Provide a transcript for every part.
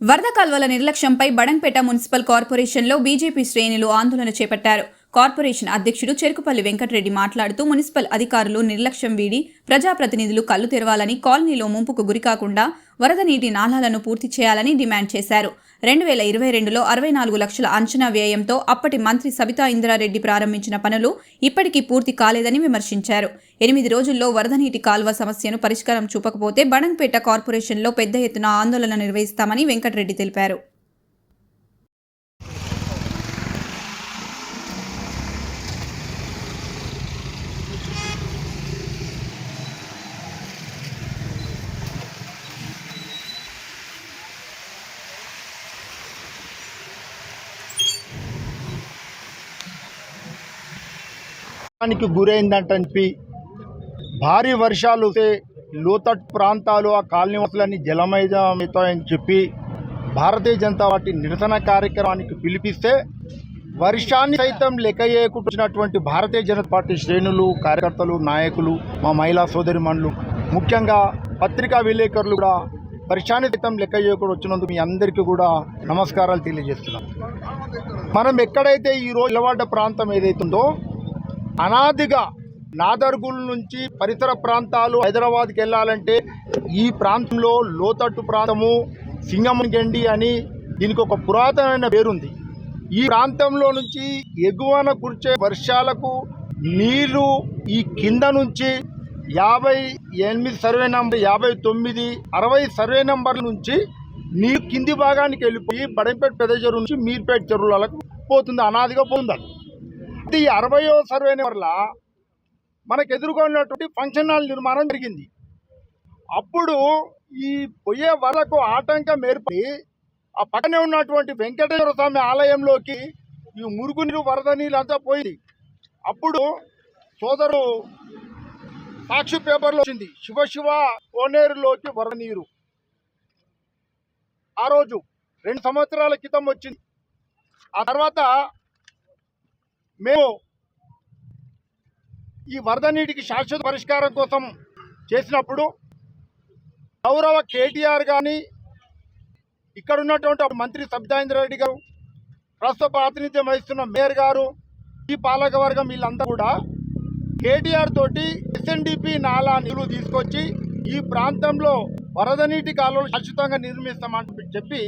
వరద కాల్వల నిర్లక్ష్యంపై బడంపేట మున్సిపల్ కార్పొరేషన్లో బీజేపీ శ్రేణులు ఆందోళన చేపట్టారు. కార్పొరేషన్ అధ్యక్షుడు చెరుకుపల్లి వెంకటరెడ్డి మాట్లాడుతూ మున్సిపల్ అధికారులు నిర్లక్ష్యం వీడి ప్రజాప్రతినిధులు కళ్ళు తెరవాలని కాలనీలో ముంపుకు గురికాకుండా వరద నీటి నాలాలను పూర్తి చేయాలని డిమాండ్ చేశారు. రెండు వేల ఇరవై రెండులో అరవై నాలుగు లక్షల అంచనా వ్యయంతో అప్పటి మంత్రి సబితా ఇంద్రారెడ్డి ప్రారంభించిన పనులు ఇప్పటికీ పూర్తి కాలేదని విమర్శించారు. ఎనిమిది రోజుల్లో వరద నీటి కాల్వ సమస్యను పరిష్కారం చూపకపోతే బడంపేట కార్పొరేషన్లో పెద్ద ఎత్తున ఆందోళన నిర్వహిస్తామని వెంకటరెడ్డి తెలిపారు. కి చెప్పి భారీ వర్షాలు లోతట్ లోతట్టు ప్రాంతాలు ఆ కాలనీవాసులన్నీ జలమయమవుతాయని చెప్పి భారతీయ జనతా పార్టీ నిరసన కార్యక్రమానికి పిలిపిస్తే వర్షాన్ని సైతం లెక్క చేయకుంటున్నటువంటి భారతీయ జనతా పార్టీ శ్రేణులు కార్యకర్తలు నాయకులు మా మహిళా సోదరిమణులు ముఖ్యంగా పత్రికా విలేకరులు కూడా వర్షాన్ని సైతం లెక్క చేయకుండా వచ్చినందుకు మీ అందరికీ కూడా నమస్కారాలు తెలియజేస్తున్నాం. మనం ఎక్కడైతే ఈ రోజు నిలబడ్డ ప్రాంతం ఏదైతుందో అనాదిగా నాదర్గుల్ నుంచి పరిసర ప్రాంతాలు హైదరాబాద్కి వెళ్ళాలంటే ఈ ప్రాంతంలో లోతట్టు ప్రాంతము సింగమగండి అని దీనికి ఒక పురాతనమైన పేరుంది. ఈ ప్రాంతంలో నుంచి ఎగువన కురిచే వర్షాలకు నీరు ఈ కింద నుంచి యాభై ఎనిమిది సర్వే నంబర్ యాభై తొమ్మిది అరవై సర్వే నంబర్ల నుంచి నీరు కింది భాగానికి వెళ్ళిపోయి బడంపేట పెద్ద చెరువు నుంచి మీర్పేట చెరువులకు పోతుంది అనాదిగా పొందాలి ఈ అరవయో సర్వే వల్ల మనకు ఎదుర్కొన్నటువంటి ఫంక్షన్ హాల్ నిర్మాణం జరిగింది. అప్పుడు ఈ పొయ్యే వరకు ఆటంకం ఏర్పడి ఆ పక్కనే ఉన్నటువంటి వెంకటేశ్వర స్వామి ఆలయంలోకి ఈ మురుగునీరు వరద నీళ్ళు అంతా పోయింది. అప్పుడు సోదరు సాక్షి పేపర్లో వచ్చింది శివ శివ కోనేరులోకి వరద నీరు. ఆ రోజు రెండు సంవత్సరాల క్రితం వచ్చింది. ఆ తర్వాత మేము ఈ వరద నీటికి శాశ్వత పరిష్కారం కోసం చేసినప్పుడు గౌరవ కేటీఆర్ కానీ ఇక్కడ ఉన్నటువంటి మంత్రి మంత్రి సబితాయింద్రారెడ్డి గారు ప్రస్తుత ప్రాతినిధ్యం వహిస్తున్న మేయర్ గారు ఈ పాలకవర్గం వీళ్ళంతా కూడా కేటీఆర్ తోటి ఎస్ఎన్డిపి నాలా నిధులు తీసుకొచ్చి ఈ ప్రాంతంలో వరద నీటి కాలువలు శాశ్వతంగా నిర్మిస్తామని చెప్పి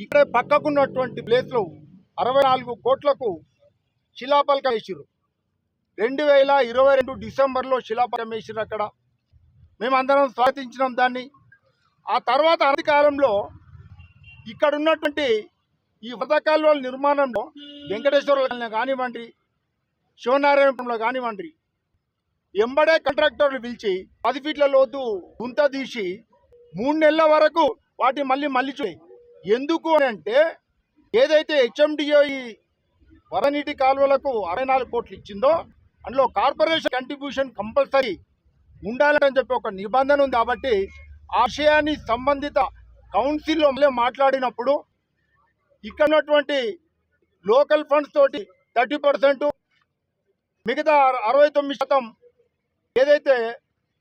ఇక్కడ పక్కకున్నటువంటి ప్లేస్లో అరవై నాలుగు కోట్లకు శిలాపలకం వేసిర్రు. రెండు వేల ఇరవై రెండు డిసెంబర్లో శిలాపలకం వేసిర్రు అక్కడ. మేమందరం స్వాగతించినాం దాన్ని. ఆ తర్వాత అధికారంలో ఇక్కడ ఉన్నటువంటి ఈ వరద నిర్మాణంలో వెంకటేశ్వర కానివ్వండి శివనారాయణపురంలో కానివ్వండి ఎంబడే కాంట్రాక్టర్లు పిలిచి పది ఫీట్ల లోతు గుంత తీసి మూడు నెలల వరకు వాటి మళ్ళీ మళ్ళీ ఎందుకు అని అంటే ఏదైతే హెచ్ఎండిఓ ఈ వరనీటి కాలువలకు అరవై నాలుగు కోట్లు ఇచ్చిందో అందులో కార్పొరేషన్ కంట్రిబ్యూషన్ కంపల్సరీ ఉండాలని చెప్పి ఒక నిబంధన ఉంది కాబట్టి ఆ విషయాన్ని సంబంధిత కౌన్సిల్లో మళ్ళీ మాట్లాడినప్పుడు ఇక్కడ ఉన్నటువంటి లోకల్ ఫండ్స్ తోటి థర్టీ పర్సెంట్ మిగతా అరవై తొమ్మిది శాతం ఏదైతే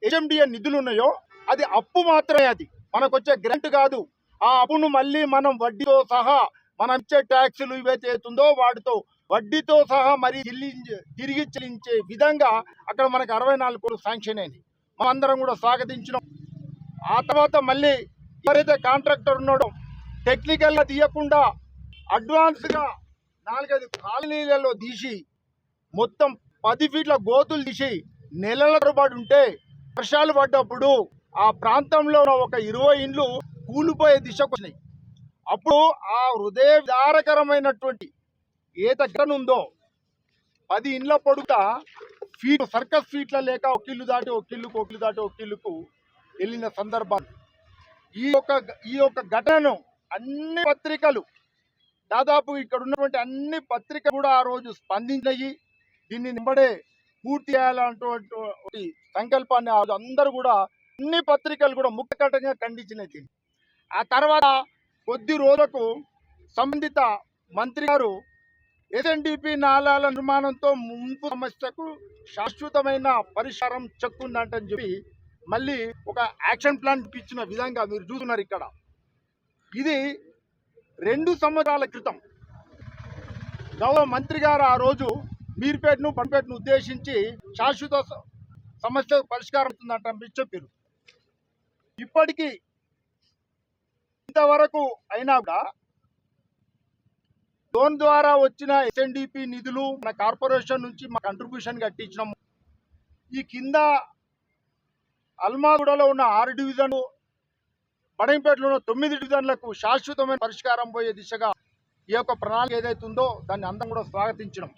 హెచ్ఎండిఏ నిధులు ఉన్నాయో అది అప్పు మాత్రమే అది. మనకు వచ్చే గ్రాంట్ కాదు. ఆ అప్పును మళ్ళీ మనం వడ్డీతో సహా మనం ఇచ్చే ట్యాక్సులు ఇవైతే అవుతుందో వాటితో వడ్డీతో సహా మరి తిరిగి చెల్లించే విధంగా అక్కడ మనకు అరవై నాలుగు కోట్లు శాంక్షన్ అయింది. మనం అందరం కూడా స్వాగతించినాం. ఆ తర్వాత మళ్ళీ ఎవరైతే కాంట్రాక్టర్ ఉన్నాడో టెక్నికల్గా తీయకుండా అడ్వాన్స్గా నాలుగైదు కాలనీలలో తీసి మొత్తం పది ఫీట్ల గోతులు తీసి నెలల తరబడి ఉంటే వర్షాలు పడ్డప్పుడు ఆ ప్రాంతంలో ఒక ఇరవై ఇండ్లు కూలిపోయే దిశకు వచ్చినాయి. అప్పుడు ఆ హృదయ విదారకరమైనటువంటి ఏ దగ్గర ఉందో పది ఇండ్ల పొడుగుతా ఫీట్ సర్కస్ ఫీట్ల లేక ఒక దాటి ఒక ఇల్లుకు దాటి ఒక వెళ్ళిన సందర్భాలు ఈ యొక్క ఈ యొక్క ఘటనను అన్ని పత్రికలు దాదాపు ఇక్కడ ఉన్నటువంటి అన్ని పత్రికలు కూడా ఆ రోజు స్పందించాయి దీన్ని నింబడే పూర్తి చేయాలన్నటువంటి సంకల్పాన్ని ఆ రోజు అందరూ కూడా అన్ని పత్రికలు కూడా ముఖ్యకటంగా ఘటనగా దీన్ని. ఆ తర్వాత కొద్ది రోజులకు సంబంధిత మంత్రి గారు ఎస్ఎన్డిపి నాలాల నిర్మాణంతో ముంపు సమస్యకు శాశ్వతమైన పరిష్కారం చెక్కుందంటని చెప్పి మళ్ళీ ఒక యాక్షన్ ప్లాన్ ఇచ్చిన విధంగా మీరు చూస్తున్నారు ఇక్కడ. ఇది రెండు సంవత్సరాల క్రితం గౌరవ మంత్రి గారు ఆ రోజు మీర్పేటను పంపేటను ఉద్దేశించి శాశ్వత సమస్య పరిష్కారం అవుతుందంట చెప్పారు. ఇప్పటికీ ఇంతవరకు అయినా కూడా లోన్ ద్వారా వచ్చిన ఎస్ఎన్డిపి నిధులు మన కార్పొరేషన్ నుంచి మా కంట్రిబ్యూషన్ కట్టించినాం. ఈ కింద అల్మాగూడలో ఉన్న ఆరు డివిజన్ బడంపేటలో ఉన్న తొమ్మిది డివిజన్లకు శాశ్వతమైన పరిష్కారం పోయే దిశగా ఈ యొక్క ప్రణాళిక ఏదైతుందో ఉందో దాన్ని అందరం కూడా స్వాగతించడం